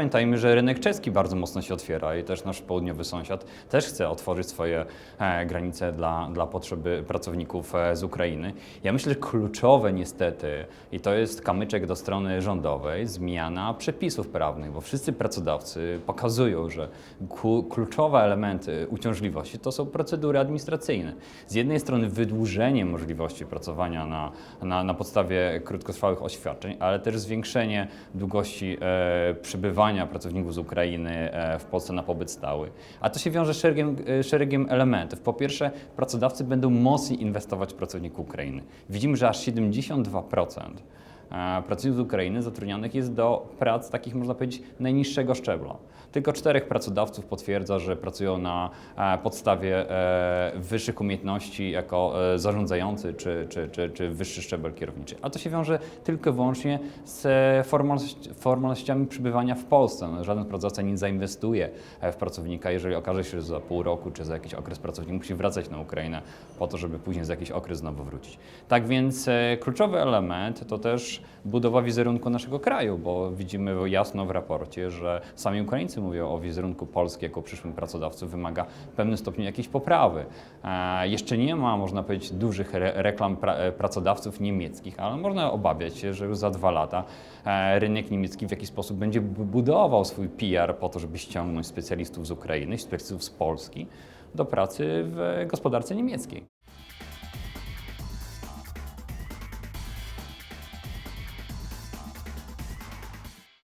Pamiętajmy, że rynek czeski bardzo mocno się otwiera i też nasz południowy sąsiad też chce otworzyć swoje e, granice dla, dla potrzeby pracowników e, z Ukrainy. Ja myślę, że kluczowe niestety, i to jest kamyczek do strony rządowej, zmiana przepisów prawnych, bo wszyscy pracodawcy pokazują, że kluczowe elementy uciążliwości to są procedury administracyjne. Z jednej strony wydłużenie możliwości pracowania na, na, na podstawie krótkotrwałych oświadczeń, ale też zwiększenie długości e, przebywania pracowników z Ukrainy e, w Polsce na pobyt stały. A to się wiąże szeregiem, e, szeregiem elementów. Po pierwsze, pracodawcy będą mocniej inwestować w pracowników Ukrainy. Widzimy, że aż 72% e, pracowników z Ukrainy zatrudnionych jest do prac takich, można powiedzieć, najniższego szczebla. Tylko czterech pracodawców potwierdza, że pracują na e, podstawie e, wyższych umiejętności jako e, zarządzający czy, czy, czy, czy wyższy szczebel kierowniczy. A to się wiąże tylko i wyłącznie z formalnościami przybywania w Polsce. No, żaden pracodawca nie zainwestuje w pracownika, jeżeli okaże się, że za pół roku czy za jakiś okres pracownik musi wracać na Ukrainę po to, żeby później za jakiś okres znowu wrócić. Tak więc kluczowy element to też budowa wizerunku naszego kraju, bo widzimy jasno w raporcie, że sami Ukraińcy mówią o wizerunku Polski jako przyszłym pracodawcy wymaga w pewnym stopniu jakiejś poprawy. E, jeszcze nie ma, można powiedzieć, dużych re reklam e, pracodawców niemieckich, ale można obawiać się, że już za dwa lata e, rynek niemiecki w jakiś sposób będzie bu- budował swój PR po to, żeby ściągnąć specjalistów z Ukrainy, specjalistów z Polski do pracy w gospodarce niemieckiej.